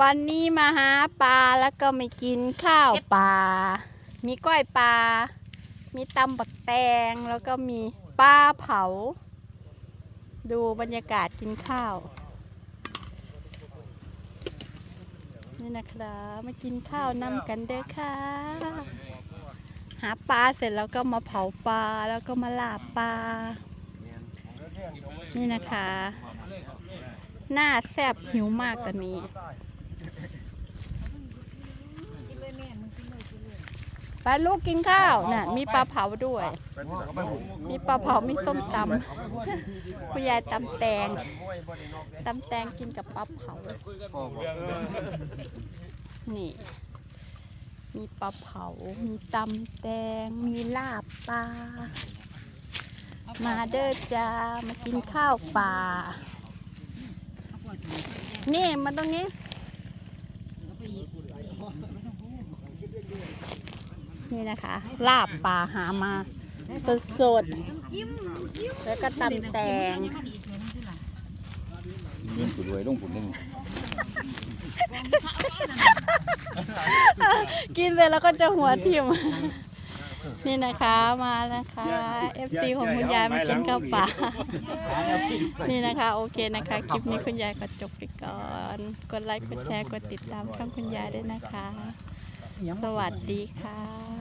วันนี้มาหาปลาแล้วก็ไม่กินข้าวปลา มีก้อยปลา มีตำบักแตงแล้วก็มีปลาเผา ดูบรรยากาศกินข้าว นี่นะครับมากินข้าวนำกันเด้อค่ะ หาปลาเสร็จแล้วก็มาเผาปลาแล้วก็มาลาบปลา นี่นะคะ หน้าแซบหิวมากตอนนี้ ไปลูกกินข้าวน่ะมีปลาเผาด้วย มีปลาเผามีส้มตำคุณยายตำแตงตำแตงกินกับปลาเผา นี่ มีปลาเผา มีตำแตง มีลาบปลา มาเด้อจ้า มากินข้าวปลา นี่มาตรงนี้ นี่นะคะ ลาบปลาหามา สดสดๆแล้วก็ตำแตงเงินสุดรวยลงผุนหนึ่งกินเลยแล้วก็จะหัวทิ่มนี่นะคะมานะคะ FC ของคุณยายมากินข้าวปลานี่นะคะโอเคนะคะ คลิปนี้คุณยายก็จบไปก่อน กดไลค์กดแชร์กดติดตามช่องคุณยายด้วยนะคะ สวัสดีค่ะ